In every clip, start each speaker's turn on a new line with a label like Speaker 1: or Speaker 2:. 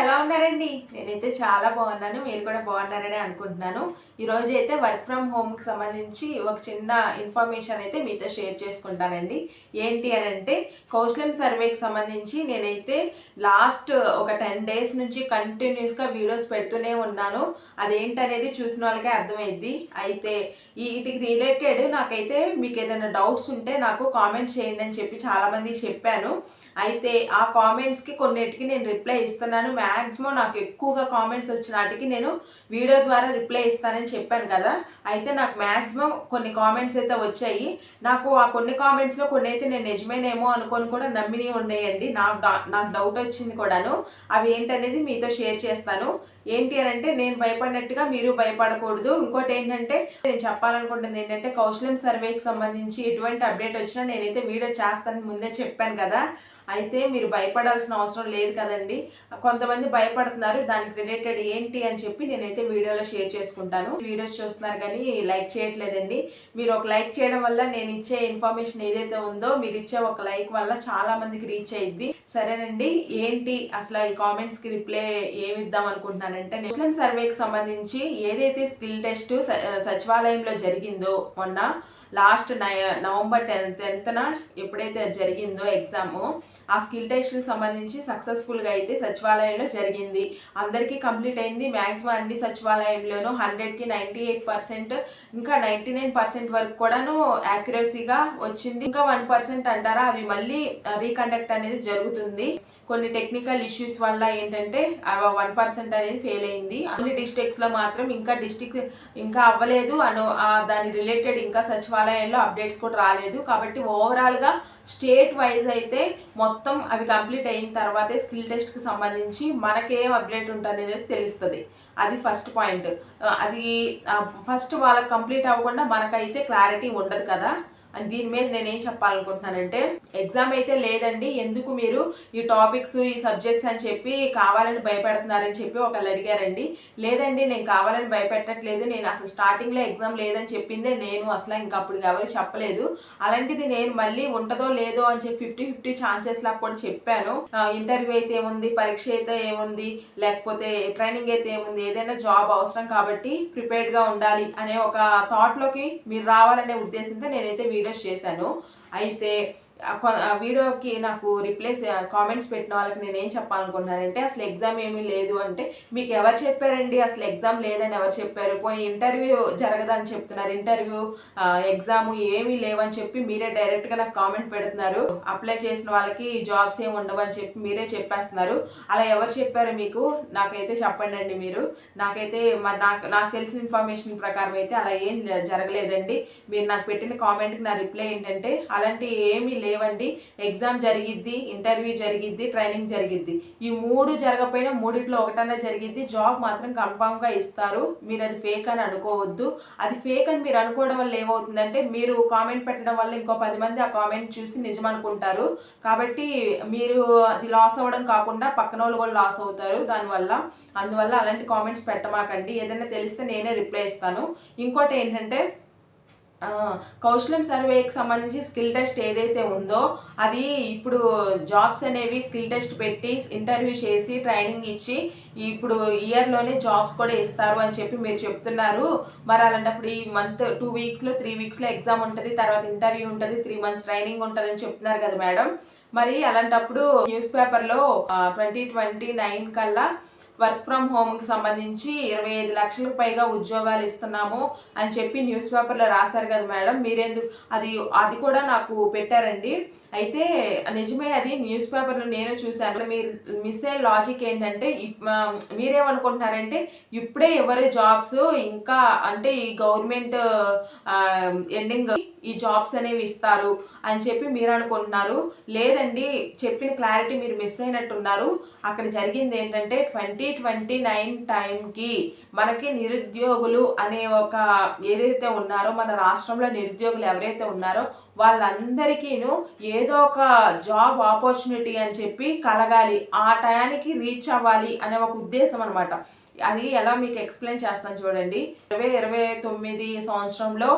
Speaker 1: ఎలా ఉన్నారండి? నేనైతే చాలా బాగున్నాను. మీరు కూడా బాగున్నారని అనుకుంటున్నాను. ఈరోజు అయితే వర్క్ ఫ్రమ్ హోమ్కి సంబంధించి ఒక చిన్న ఇన్ఫర్మేషన్ అయితే మీతో షేర్ చేసుకుంటానండి. ఏంటి అని అంటే కౌశలం సర్వేకి సంబంధించి నేనైతే లాస్ట్ ఒక టెన్ డేస్ నుంచి కంటిన్యూస్గా వీడియోస్ పెడుతూనే ఉన్నాను. అదేంటనేది చూసిన వాళ్ళకే అర్థమైద్ది. అయితే వీటికి రిలేటెడ్ నాకైతే మీకు ఏదైనా డౌట్స్ ఉంటే నాకు కామెంట్ చేయండి అని చెప్పి చాలామంది చెప్పాను. అయితే ఆ కామెంట్స్కి కొన్నిటికి నేను రిప్లై ఇస్తున్నాను మ్యాక్సిమం నాకు ఎక్కువగా కామెంట్స్ వచ్చిన వాటికి నేను వీడియో ద్వారా రిప్లై ఇస్తానని చెప్పాను కదా. అయితే నాకు మ్యాక్సిమం కొన్ని కామెంట్స్ అయితే వచ్చాయి. నాకు ఆ కొన్ని కామెంట్స్లో కొన్ని అయితే నేను నిజమేనేమో అనుకొని కూడా నమ్మిని ఉన్నాయండి. నాకు నాకు డౌట్ వచ్చింది కూడాను. అవి ఏంటనేది మీతో షేర్ చేస్తాను. ఏంటి అని అంటే నేను భయపడినట్టుగా మీరు భయపడకూడదు. ఇంకోటి ఏంటంటే నేను చెప్పాలనుకుంటుంది ఏంటంటే కౌశలం సర్వేకి సంబంధించి ఎటువంటి అప్డేట్ వచ్చినా నేనైతే వీడియో చేస్తానని ముందే చెప్పాను కదా. అయితే మీరు భయపడాల్సిన అవసరం లేదు కదండి. కొంతమంది భయపడుతున్నారు దానికి రిలేటెడ్ ఏంటి? అని చెప్పి నేనైతే వీడియోలో షేర్ చేసుకుంటాను. వీడియోస్ చూస్తున్నారు కానీ లైక్ చేయట్లేదండి. మీరు ఒక లైక్ చేయడం వల్ల నేను ఇచ్చే ఇన్ఫర్మేషన్ ఏదైతే ఉందో మీరు ఇచ్చే ఒక లైక్ వల్ల చాలా మందికి రీచ్ అయ్యింది సరేనండి. ఏంటి? అసలు ఈ కామెంట్స్కి రిప్లై ఏమిద్దాం అనుకుంటున్నానంటే ముస్లిం సర్వేకి సంబంధించి ఏదైతే స్కిల్ టెస్ట్ సచివాలయంలో జరిగిందో మొన్న లాస్ట్ నై నవంబర్ టెన్త్ టెన్త్న ఎప్పుడైతే జరిగిందో ఎగ్జామ్ ఆ స్కిల్ టెస్ట్కి సంబంధించి సక్సెస్ఫుల్గా అయితే సచివాలయంలో జరిగింది. అందరికీ కంప్లీట్ అయింది. మ్యాక్సిమం అన్ని సచివాలయంలోనూ హండ్రెడ్కి నైంటీ ఎయిట్ పర్సెంట్ ఇంకా నైంటీ నైన్ పర్సెంట్ వరకు కూడాను యాక్యురసీగా వచ్చింది. ఇంకా వన్ పర్సెంట్ అంటారా? అవి మళ్ళీ రీకండక్ట్ అనేది జరుగుతుంది. కొన్ని టెక్నికల్ ఇష్యూస్ వల్ల ఏంటంటే వన్ పర్సెంట్ అనేది ఫెయిల్ అయింది. అన్ని డిస్ట్రిక్ట్స్లో మాత్రం ఇంకా డిస్ట్రిక్ట్ ఇంకా అవ్వలేదు. అను దాని రిలేటెడ్ ఇంకా సచివాలయంలో అప్డేట్స్ కూడా రాలేదు. కాబట్టి ఓవరాల్గా స్టేట్ వైజ్ అయితే మొత్తం అవి కంప్లీట్ అయిన తర్వాతే స్కిల్ టెస్ట్కి సంబంధించి మనకేం అప్డేట్ ఉంటుంది తెలుస్తుంది. అది ఫస్ట్ పాయింట్ అది ఫస్ట్ వాళ్ళకి కంప్లీట్ అవ్వకుండా మనకైతే క్లారిటీ ఉండదు కదా. అండ్ దీని మీద నేను ఏం చెప్పాలనుకుంటున్నానంటే ఎగ్జామ్ అయితే లేదండి. ఎందుకు మీరు ఈ టాపిక్స్ ఈ సబ్జెక్ట్స్ అని చెప్పి కావాలని భయపెడుతున్నారని చెప్పి ఒకళ్ళు అడిగారండి. లేదండి నేను కావాలని భయపెట్టట్లేదు. నేను అసలు స్టార్టింగ్లో ఎగ్జామ్ లేదని చెప్పిందే నేను అసలు ఇంకా అప్పుడు ఎవరు చెప్పలేదు. అలాంటిది నేను మళ్ళీ ఉంటుందో లేదో అని చెప్పి ఫిఫ్టీ ఫిఫ్టీ ఛాన్సెస్ లాగా కూడా చెప్పాను. ఇంటర్వ్యూ అయితే ఏముంది? పరీక్ష అయితే ఏముంది? లేకపోతే ట్రైనింగ్ అయితే ఏముంది? ఏదైనా జాబ్ అవసరం కాబట్టి ప్రిపేర్డ్గా ఉండాలి అనే ఒక థాట్లోకి మీరు రావాలనే ఉద్దేశంతో నేనైతే వీడియోస్ చేశాను. అయితే వీడియోకి నాకు రిప్లైస్ కామెంట్స్ పెట్టిన వాళ్ళకి నేను ఏం చెప్పాలనుకుంటున్నానంటే అసలు ఎగ్జామ్ ఏమీ లేదు అంటే మీకు ఎవరు చెప్పారండి? అసలు ఎగ్జామ్ లేదని ఎవరు చెప్పారు? పోనీ ఇంటర్వ్యూ జరగదని చెప్తున్నారు. ఇంటర్వ్యూ ఎగ్జామ్ ఏమీ లేవని చెప్పి మీరే డైరెక్ట్గా నాకు కామెంట్ పెడుతున్నారు. అప్లై చేసిన వాళ్ళకి జాబ్స్ ఏమి ఉండవని చెప్పి మీరే చెప్పేస్తున్నారు. అలా ఎవరు చెప్పారు మీకు? నాకైతే చెప్పండి అండి మీరు. నాకైతే మరి నాకు నాకు తెలిసిన ఇన్ఫర్మేషన్ ప్రకారం అయితే అలా ఏం జరగలేదండి. మీరు నాకు పెట్టిన కామెంట్కి నా రిప్లై ఏంటంటే అలాంటి ఏమీ లేవండి. ఎగ్జామ్ జరిగిద్ది ఇంటర్వ్యూ జరిగిద్ది ట్రైనింగ్ జరిగిద్ది. ఈ మూడు జరగకపోయినా మూడిట్లో ఒకటన్నా జరిగిద్ది. జాబ్ మాత్రం కన్ఫామ్గా ఇస్తారు. మీరు అది ఫేక్ అని అనుకోవద్దు. అది ఫేక్ అని మీరు అనుకోవడం వల్ల ఏమవుతుందంటే మీరు కామెంట్ పెట్టడం వల్ల ఇంకో పది మంది ఆ కామెంట్ చూసి నిజం అనుకుంటారు. కాబట్టి మీరు అది లాస్ అవ్వడం కాకుండా పక్కన వాళ్ళు కూడా లాస్ అవుతారు దానివల్ల. అందువల్ల అలాంటి కామెంట్స్ పెట్టమాకండి. ఏదైనా తెలిస్తే నేనే రిప్లై ఇస్తాను. ఇంకోటి ఏంటంటే కౌశలం సర్వేకి సంబంధించి స్కిల్ టెస్ట్ ఏదైతే ఉందో అది ఇప్పుడు జాబ్స్ అనేవి స్కిల్ టెస్ట్ పెట్టి ఇంటర్వ్యూ చేసి ట్రైనింగ్ ఇచ్చి ఇప్పుడు ఇయర్లోనే జాబ్స్ కూడా ఇస్తారు అని చెప్పి మీరు చెప్తున్నారు. మరి అలాంటప్పుడు ఈ మంత్ టూ వీక్స్లో త్రీ వీక్స్లో ఎగ్జామ్ ఉంటుంది తర్వాత ఇంటర్వ్యూ ఉంటుంది త్రీ మంత్స్ ట్రైనింగ్ ఉంటుంది అని చెప్తున్నారు కదా మేడం. మరి అలాంటప్పుడు న్యూస్ పేపర్లో ట్వంటీ ట్వంటీ నైన్ కల్లా వర్క్ ఫ్రమ్ హోమ్కి సంబంధించి ఇరవై ఐదు లక్షలకు పైగా ఉద్యోగాలు ఇస్తున్నాము అని చెప్పి న్యూస్ పేపర్లో రాశారు కదా మేడం. మీరెందుకు? అది అది కూడా నాకు పెట్టారండి. అయితే నిజమే అది న్యూస్ పేపర్లో నేను చూశాను. మీరు మిస్ అయ్యే లాజిక్ ఏంటంటే మీరేమనుకుంటున్నారంటే ఇప్పుడే ఎవరి జాబ్స్ ఇంకా అంటే ఈ గవర్నమెంట్ ఎండింగ్ ఈ జాబ్స్ అనేవి ఇస్తారు. అని చెప్పి మీరు అనుకుంటున్నారు. లేదండి చెప్పిన క్లారిటీ మీరు మిస్ అయినట్టున్నారు. అక్కడ జరిగింది ఏంటంటే ట్వంటీ ట్వంటీ నైన్ టైంకి మనకి నిరుద్యోగులు అనే ఒక ఏదైతే ఉన్నారో మన రాష్ట్రంలో నిరుద్యోగులు ఎవరైతే ఉన్నారో వాళ్ళందరికీను ఏదో ఒక జాబ్ ఆపర్చునిటీ అని చెప్పి కలగాలి ఆ టయానికి రీచ్ అవ్వాలి అనే ఒక ఉద్దేశం అనమాట అది ఎలా మీకు ఎక్స్ప్లెయిన్ చేస్తాను చూడండి. ఇరవై ఇరవై తొమ్మిది సంవత్సరంలో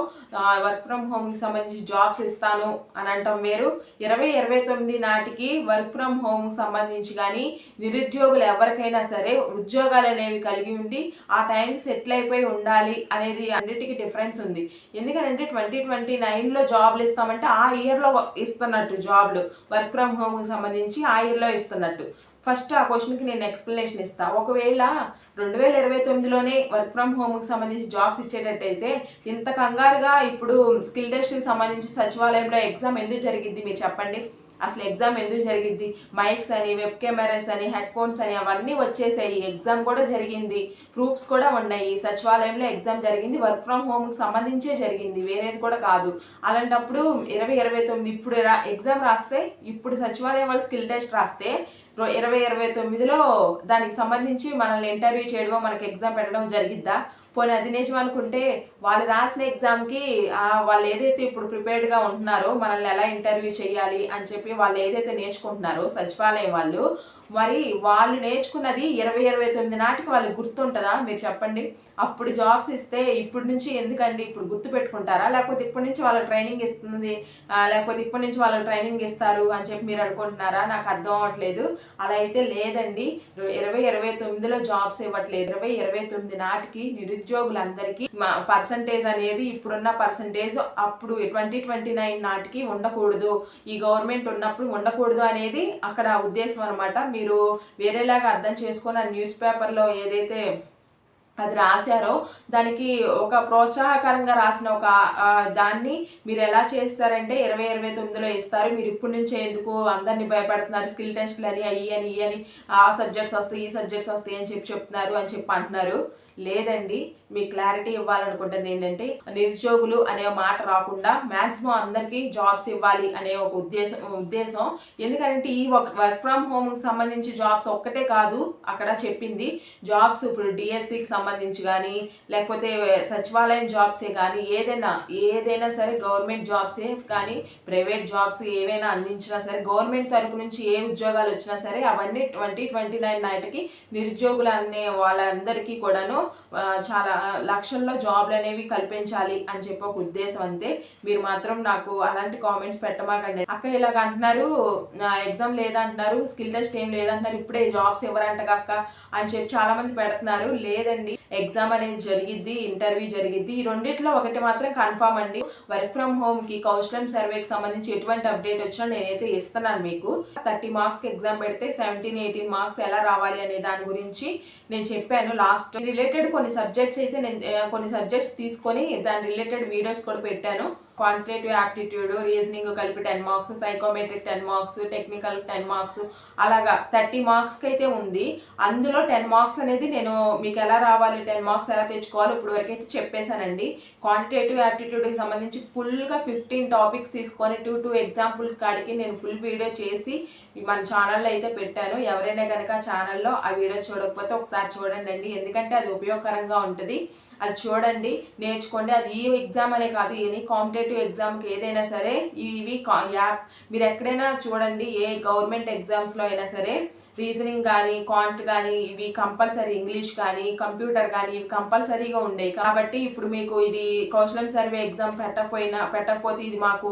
Speaker 1: వర్క్ ఫ్రమ్ హోమ్కి సంబంధించి జాబ్స్ ఇస్తాను అని అంటాం వేరు. ఇరవై ఇరవై తొమ్మిది నాటికి వర్క్ ఫ్రమ్ హోమ్కి సంబంధించి కానీ నిరుద్యోగులు ఎవరికైనా సరే ఉద్యోగాలు అనేవి కలిగి ఉండి ఆ టైంకి సెటిల్ అయిపోయి ఉండాలి అనేది అన్నిటికీ డిఫరెన్స్ ఉంది. ఎందుకంటే ట్వంటీ ట్వంటీ నైన్లో జాబ్లు ఇస్తామంటే ఆ ఇయర్లో ఇస్తున్నట్టు జాబ్లు వర్క్ ఫ్రమ్ హోమ్కి సంబంధించి ఆ ఇయర్లో ఇస్తున్నట్టు. ఫస్ట్ ఆ క్వశ్చన్కి నేను ఎక్స్ప్లెనేషన్ ఇస్తాను ఒకవేళ రెండు వేల ఇరవై తొమ్మిదిలోనే వర్క్ ఫ్రమ్ హోమ్కి సంబంధించి జాబ్స్ ఇచ్చేటట్టయితే ఇంత కంగారుగా ఇప్పుడు స్కిల్ టెస్ట్కి సంబంధించి సచివాలయంలో ఎగ్జామ్ ఎందుకు జరిగింది మీరు చెప్పండి? అసలు ఎగ్జామ్ ఎందుకు జరిగింది మైక్స్ అని వెబ్ కెమెరాస్ అని హెడ్ ఫోన్స్ అని అవన్నీ వచ్చేసాయి. ఎగ్జామ్ కూడా జరిగింది. ప్రూఫ్స్ కూడా ఉన్నాయి. సచివాలయంలో ఎగ్జామ్ జరిగింది. వర్క్ ఫ్రమ్ హోమ్కి సంబంధించే జరిగింది. వేరేది కూడా కాదు. అలాంటప్పుడు ఇరవై ఇరవై తొమ్మిది ఇప్పుడు ఎగ్జామ్ రాస్తే ఇప్పుడు సచివాలయం వాళ్ళు స్కిల్ టెస్ట్ రాస్తే రో- ఇరవై ఇరవై తొమ్మిదిలో దానికి సంబంధించి మనల్ని ఇంటర్వ్యూ చేయడమో మనకి ఎగ్జామ్ పెట్టడం జరిగిద్దా? పోనీ అది నిజం అనుకుంటే వాళ్ళు రాసిన ఎగ్జామ్కి వాళ్ళు ఏదైతే ఇప్పుడు ప్రిపేర్డ్గా ఉంటున్నారో మనల్ని ఎలా ఇంటర్వ్యూ చేయాలి అని చెప్పి వాళ్ళు ఏదైతే నేర్చుకుంటున్నారో సచివాలయం వాళ్ళు మరి వాళ్ళు నేర్చుకున్నది ఇరవై ఇరవై తొమ్మిది నాటికి వాళ్ళకి గుర్తుంటుందా? మీరు చెప్పండి. అప్పుడు జాబ్స్ ఇస్తే ఇప్పటి నుంచి ఎందుకండి? ఇప్పుడు గుర్తు పెట్టుకుంటారా? లేకపోతే ఇప్పటి నుంచి వాళ్ళకి ట్రైనింగ్ ఇస్తుంది. లేకపోతే ఇప్పటి నుంచి వాళ్ళకి ట్రైనింగ్ ఇస్తారు అని చెప్పి మీరు అనుకుంటున్నారా? నాకు అర్థం అవ్వట్లేదు. అలా అయితే లేదండి. ఇరవై ఇరవై తొమ్మిదిలో జాబ్స్ ఇవ్వట్లేదు. ఇరవై ఇరవై తొమ్మిది నాటికి నిరుద్యోగులందరికీ పర్సంటేజ్ అనేది ఇప్పుడున్న పర్సంటేజ్ అప్పుడు ట్వంటీ ట్వంటీ నైన్ నాటికి ఉండకూడదు. ఈ గవర్నమెంట్ ఉన్నప్పుడు ఉండకూడదు అనేది అక్కడ ఉద్దేశం అనమాట మీరు మీరు వేరేలాగా అర్థం చేసుకొని ఆ న్యూస్ పేపర్లో ఏదైతే అది రాశారో దానికి ఒక ప్రోత్సాహకరంగా రాసిన ఒక దాన్ని మీరు ఎలా చేస్తారంటే ఇరవై ఇరవై తొమ్మిదిలో ఇస్తారు. మీరు ఇప్పటి నుంచే ఎందుకు అందరినీ భయపడుతున్నారు? స్కిల్ టెస్ట్లు అని అయ్యి అని ఈ అని ఆ సబ్జెక్ట్స్ వస్తాయి ఈ సబ్జెక్ట్స్ వస్తాయి అని చెప్పి చెప్తున్నారు అని చెప్పి అంటున్నారు. లేదండి. మీ క్లారిటీ ఇవ్వాలనుకుంటుంది ఏంటంటే నిరుద్యోగులు అనే మాట రాకుండా మాక్సిమం అందరికీ జాబ్స్ ఇవ్వాలి అనే ఒక ఉద్దేశం ఉద్దేశం. ఎందుకంటే ఈ వర్క్ ఫ్రమ్ హోమ్కి సంబంధించి జాబ్స్ ఒక్కటే కాదు అక్కడ చెప్పింది జాబ్స్ ఇప్పుడు డిఎస్సికి సంబంధించి కానీ లేకపోతే సచివాలయం జాబ్సే కానీ ఏదైనా ఏదైనా సరే గవర్నమెంట్ జాబ్సే కానీ ప్రైవేట్ జాబ్స్ ఏవైనా అందించినా సరే గవర్నమెంట్ తరపు నుంచి ఏ ఉద్యోగాలు వచ్చినా సరే అవన్నీ ట్వంటీ ట్వంటీ నైన్ నాటికి నిరుద్యోగులు అనే వాళ్ళందరికీ కూడాను చాలా లక్షల్లో జాబ్లు అనేవి కల్పించాలి అని చెప్పి ఒక ఉద్దేశం అంతే. మీరు మాత్రం నాకు అలాంటి కామెంట్స్ పెట్టమాకండి. అక్క ఇలాగ అంటున్నారు ఎగ్జామ్ లేదంటున్నారు స్కిల్ టెస్ట్ ఏం లేదంటున్నారు ఇప్పుడే జాబ్స్ ఎవరంట అక్క అని చెప్పి చాలా మంది పెడుతున్నారు. లేదండి ఎగ్జామ్ అనేది జరిగిద్ది ఇంటర్వ్యూ జరిగిద్ది. ఈ రెండిట్లో ఒకటి మాత్రం కన్ఫామ్ అండి. వర్క్ ఫ్రమ్ హోమ్కి కౌశలం సర్వేకి సంబంధించి ఎటువంటి అప్డేట్ వచ్చినా నేనైతే ఇస్తున్నాను మీకు. థర్టీ మార్క్స్కి ఎగ్జామ్ పెడితే సెవెంటీన్ ఎయిటీన్ మార్క్స్ ఎలా రావాలి అనే దాని గురించి నేను చెప్పాను లాస్ట్ రిలేటెడ్ కొన్ని సబ్జెక్ట్స్ చేసి నేను కొన్ని సబ్జెక్ట్స్ తీసుకొని దాని రిలేటెడ్ వీడియోస్ కూడా పెట్టాను. క్వాంటిటేటివ్ యాప్టిట్యూడ్ రీజనింగ్ కలిపి ten marks psychometric ten marks technical ten marks అలాగా థర్టీ మార్క్స్కి అయితే ఉంది. అందులో టెన్ మార్క్స్ అనేది నేను మీకు ఎలా రావాలి టెన్ మార్క్స్ ఎలా తెచ్చుకోవాలో ఇప్పుడు వరకు అయితే చెప్పేశానండి. క్వాంటిటేటివ్ యాప్టిట్యూడ్కి సంబంధించి ఫుల్గా ఫిఫ్టీన్ టాపిక్స్ తీసుకొని టూ టూ ఎగ్జాంపుల్స్ కాడికి నేను ఫుల్ వీడియో చేసి మన ఛానల్లో అయితే పెట్టాను. ఎవరైనా కనుక ఛానల్లో ఆ వీడియో చూడకపోతే ఒకసారి చూడండి అండి ఎందుకంటే అది ఉపయోగకరంగా ఉంటుంది. అది చూడండి నేర్చుకోండి. అది ఈ ఎగ్జామ్ అనే కాదు ఎనీ కాంపిటేటివ్ ఎగ్జామ్కి ఏదైనా సరే ఇవి కా- యాప్. మీరు ఎక్కడైనా చూడండి ఏ గవర్నమెంట్ ఎగ్జామ్స్లో అయినా సరే రీజనింగ్ కానీ కాంట్ కానీ ఇవి కంపల్సరీ ఇంగ్లీష్ కానీ కంప్యూటర్ కానీ ఇవి కంపల్సరీగా ఉండేవి. కాబట్టి ఇప్పుడు మీకు ఇది కౌశలం సర్వే ఎగ్జామ్ పెట్టకపోయినా పెట్టకపోతే ఇది మాకు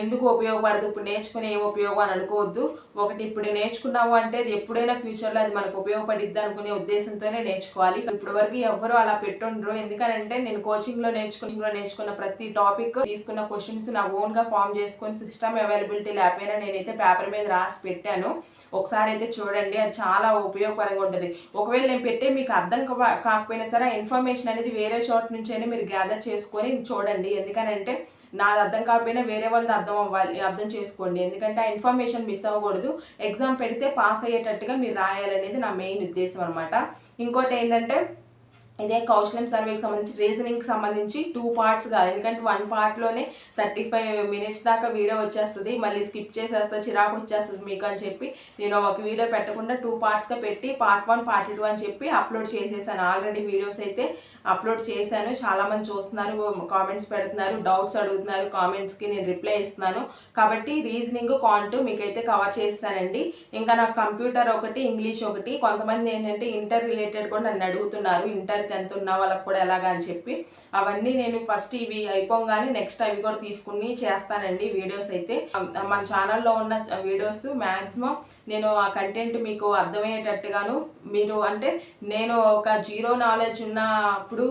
Speaker 1: ఎందుకు ఉపయోగపడదు? ఇప్పుడు నేర్చుకునే ఏం ఉపయోగం అని అనుకోవద్దు. ఒకటి ఇప్పుడు నేర్చుకున్నాము అంటే అది ఎప్పుడైనా ఫ్యూచర్లో అది మనకు ఉపయోగపడిద్ది అనుకునే ఉద్దేశంతోనే నేర్చుకోవాలి. ఇప్పటి వరకు ఎవ్వరు అలా పెట్టుండ్రు. ఎందుకంటే నేను కోచింగ్లో నేర్చుకున్న నేర్చుకున్న ప్రతి టాపిక్ తీసుకున్న క్వశ్చన్స్ నా ఓన్గా ఫామ్ చేసుకొని సిస్టమ్ అవైలబిలిటీ లేకపోయినా నేనైతే పేపర్ మీద రాసి పెట్టాను. ఒకసారి అయితే చూడండి. అది చాలా ఉపయోగకరంగా ఉంటుంది. ఒకవేళ నేను పెట్టే మీకు అర్థం కా- కాకపోయినా సరే ఆ ఇన్ఫర్మేషన్ అనేది వేరే చోట నుంచి అయినా మీరు గ్యాదర్ చేసుకొని చూడండి. ఎందుకనంటే నాది అర్థం కాకపోయినా వేరే వాళ్ళది అర్థం అవ్వాలి అర్థం చేసుకోండి. ఎందుకంటే ఆ ఇన్ఫర్మేషన్ మిస్ అవ్వకూడదు. ఎగ్జామ్ పెడితే పాస్ అయ్యేటట్టుగా మీరు రాయాలనేది నా మెయిన్ ఉద్దేశం అనమాట ఇంకోటి ఏంటంటే ఇదే కౌశలం సర్వేకి సంబంధించి రీజనింగ్కి సంబంధించి టూ పార్ట్స్గా ఎందుకంటే వన్ పార్ట్లోనే థర్టీ ఫైవ్ మినిట్స్ దాకా వీడియో వచ్చేస్తుంది. మళ్ళీ స్కిప్ చేసేస్తా చిరాకు వచ్చేస్తుంది మీకు అని చెప్పి. నేను ఒక వీడియో పెట్టకుండా టూ పార్ట్స్గా పెట్టి పార్ట్ వన్ పార్ట్ టూ అని చెప్పి అప్లోడ్ చేసేసాను. ఆల్రెడీ వీడియోస్ అయితే అప్లోడ్ చేశాను. చాలామంది చూస్తున్నారు కామెంట్స్ పెడుతున్నారు డౌట్స్ అడుగుతున్నారు కామెంట్స్కి నేను రిప్లై ఇస్తున్నాను. కాబట్టి రీజనింగ్ కాంట్ మీకైతే కవర్ చేస్తానండి. ఇంకా నాకు కంప్యూటర్ ఒకటి ఇంగ్లీష్ ఒకటి. కొంతమంది ఏంటంటే ఇంటర్ రిలేటెడ్ కూడా నన్ను అడుగుతున్నారు. ఇంటర్ టెన్త్ ఉన్న వాళ్ళకి కూడా ఎలాగా అని చెప్పి అవన్నీ నేను ఫస్ట్ ఇవి అయిపోగానే నెక్స్ట్ అవి కూడా తీసుకుని చేస్తానండి వీడియోస్ అయితే. మన ఛానల్లో ఉన్న వీడియోస్ మ్యాక్సిమం నేను ఆ కంటెంట్ మీకు అర్థమయ్యేటట్టుగాను మీరు అంటే నేను ఒక జీరో నాలెడ్జ్ ఉన్నప్పుడు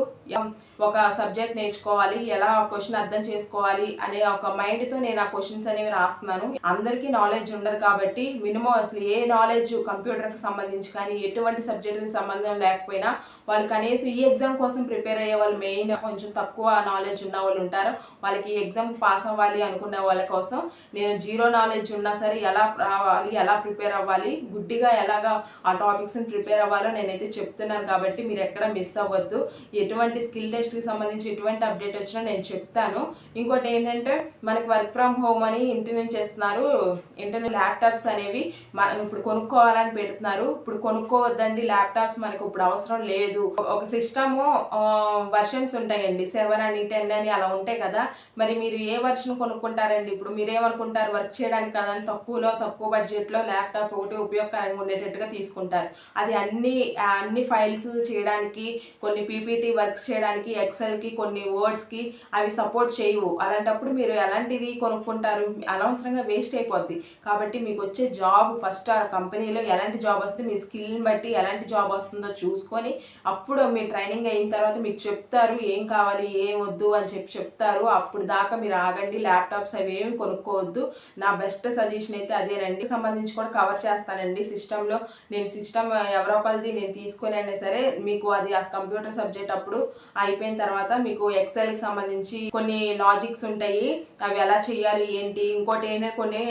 Speaker 1: ఒక సబ్జెక్ట్ నేర్చుకోవాలి ఎలా క్వశ్చన్ అర్థం చేసుకోవాలి అనే ఒక మైండ్తో నేను ఆ క్వశ్చన్స్ అనేవి రాస్తున్నాను. అందరికీ నాలెడ్జ్ ఉండదు కాబట్టి మినిమం అసలు ఏ నాలెడ్జ్ కంప్యూటర్కి సంబంధించి కానీ ఎటువంటి సబ్జెక్టుకి సంబంధం లేకపోయినా వాళ్ళు కనీసం ఈ ఎగ్జామ్ కోసం ప్రిపేర్ అయ్యే వాళ్ళు మెయిన్ కొంచెం తక్కువ నాలెడ్జ్ ఉన్న వాళ్ళు ఉంటారు. వాళ్ళకి ఈ ఎగ్జామ్ పాస్ అవ్వాలి అనుకునే వాళ్ళ కోసం నేను జీరో నాలెడ్జ్ ఉన్నా సరే ఎలా రావాలి ఎలా ప్రిపేర్ అవ్వాలి. గుడ్డిగా ఎలాగా ఆ టాపిక్స్ని ప్రిపేర్ అవ్వాలో నేనైతే చెప్తున్నాను కాబట్టి మీరు ఎక్కడ మిస్ అవ్వద్దు. ఎటువంటి స్కిల్ టెస్ట్కి సంబంధించి ఎటువంటి అప్డేట్ వచ్చినా నేను చెప్తాను. ఇంకోటి ఏంటంటే మనకి వర్క్ ఫ్రమ్ హోమ్ అని ఇంటి నుంచి చేస్తున్నారు. ఇంటి ల్యాప్టాప్స్ అనేవి మనం ఇప్పుడు కొనుక్కోవాలని పెడుతున్నారు. ఇప్పుడు కొనుక్కోవద్దండి ల్యాప్టాప్స్ మనకు ఇప్పుడు అవసరం లేదు. ఒక సిస్టము వర్షన్స్ ఉంటాయండి. సెవెన్ అని టెన్ అని అలా ఉంటాయి కదా. మరి మీరు ఏ వర్షన్ కొనుక్కుంటారండి? ఇప్పుడు మీరేమనుకుంటారు వర్క్ చేయడానికి కదా అని తక్కువలో తక్కువ బడ్జెట్లో ల్యాప్టాప్ ఒకటి ఉపయోగకరంగా ఉండేటట్టుగా తీసుకుంటారు. అది అన్ని అన్ని ఫైల్స్ చేయడానికి కొన్ని పీపీటీ వర్క్స్ చేయడానికి ఎక్సెల్కి కొన్ని వర్డ్స్కి అవి సపోర్ట్ చేయవు. అలాంటప్పుడు మీరు ఎలాంటిది కొనుక్కుంటారు? అనవసరంగా వేస్ట్ అయిపోద్ది. కాబట్టి మీకు వచ్చే జాబ్ ఫస్ట్ ఆ కంపెనీలో ఎలాంటి జాబ్ వస్తే మీ స్కిల్ని బట్టి ఎలాంటి జాబ్ వస్తుందో చూసుకొని అప్పుడు మీ ట్రైనింగ్ అయిన తర్వాత మీకు చెప్తారు ఏం కావాలి ఏం వద్దు అని చెప్పి చెప్తారు. అప్పుడు దాకా మీరు ఆగండి ల్యాప్టాప్స్ అవి ఏమి కొనుక్కోవద్దు. నా బెస్ట్ సజెషన్ అయితే అదేనండి. సంబంధించి కూడా కవర్ చేస్తానండి సిస్టంలో నేను సిస్టమ్ ఎవరో ఒకరిది నేను తీసుకొని అయినా సరే మీకు అది ఆ కంప్యూటర్ సబ్జెక్ట్ అప్పుడు అయిపోయిన తర్వాత మీకు ఎక్సెల్కి సంబంధించి కొన్ని లాజిక్స్ ఉంటాయి. అవి ఎలా చేయాలి ఏంటి? ఇంకోటి ఏంటంటే కొన్ని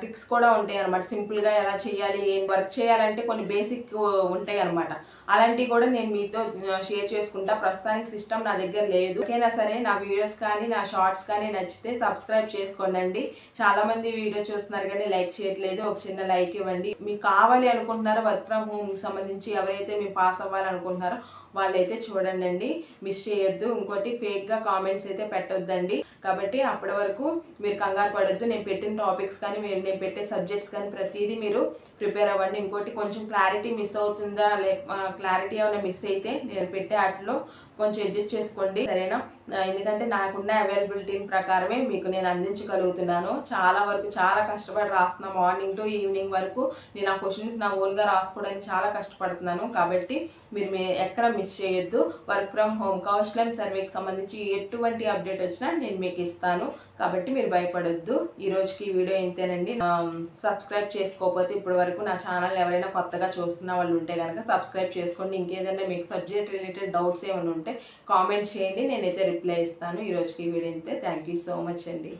Speaker 1: ట్రిక్స్ కూడా ఉంటాయి అనమాట సింపుల్గా ఎలా చేయాలి ఏం వర్క్ చేయాలంటే కొన్ని బేసిక్ ఉంటాయి అనమాట అలాంటివి కూడా నేను మీతో షేర్ చేసుకుంటా. ప్రస్తుతానికి సిస్టమ్ నా దగ్గర లేదు. ఓకేనా సరే నా వీడియోస్ కానీ నా షార్ట్స్ కానీ నచ్చితే సబ్స్క్రైబ్ చేసుకోండి చాలా మంది వీడియో చూస్తున్నారు కానీ లైక్ చేయట్లేదు. ఒక చిన్న లైక్ ఇవ్వండి. మీకు కావాలి అనుకుంటున్నారో? వర్క్ ఫ్రమ్ హోమ్ సంబంధించి ఎవరైతే మేము పాస్ అవ్వాలనుకుంటున్నారో వాళ్ళైతే చూడండి అండి మిస్ చేయొద్దు. ఇంకోటి ఫేక్గా కామెంట్స్ అయితే పెట్టొద్దండి. కాబట్టి అప్పటి వరకు మీరు కంగారు పడొద్దు. నేను పెట్టిన టాపిక్స్ కానీ నేను పెట్టే సబ్జెక్ట్స్ కానీ ప్రతిదీ మీరు ప్రిపేర్ అవ్వండి. ఇంకోటి కొంచెం క్లారిటీ మిస్ అవుతుందా? లే క్లారిటీ ఏమైనా మిస్ అయితే నేను పెట్టే వాటిలో కొంచెం అడ్జస్ట్ చేసుకోండి. సరేనా? ఎందుకంటే నాకున్న అవైలబిలిటీ ప్రకారమే మీకు నేను అందించగలుగుతున్నాను. చాలా వరకు చాలా కష్టపడి రాస్తున్నా మార్నింగ్ టు ఈవినింగ్ వరకు నేను ఆ క్వశ్చన్స్ నా ఓన్గా రాసుకోవడానికి చాలా కష్టపడుతున్నాను. కాబట్టి మీరు మీ ఎక్కడ మిస్ చేయొద్దు. వర్క్ ఫ్రమ్ హోమ్ కౌశలం సర్వేకి సంబంధించి ఎటువంటి అప్డేట్ వచ్చినా నేను మీకు ఇస్తాను. కాబట్టి మీరు భయపడొద్దు. ఈ రోజుకి వీడియో ఇంతేనండి. సబ్స్క్రైబ్ చేసుకోకపోతే ఇప్పటి వరకు నా ఛానల్ ఎవరైనా కొత్తగా చూస్తున్న వాళ్ళు ఉంటే కనుక సబ్స్క్రైబ్ చేసుకోండి. ఇంకేదైనా మీకు సబ్జెక్ట్ రిలేటెడ్ డౌట్స్ ఏమైనా ఉంటే కామెంట్ చేయండి. నేనైతే రిప్లై ఇస్తాను. ఈ రోజుకి వీడియో ఇంతే. థ్యాంక్ యూ సో మచ్ అండి.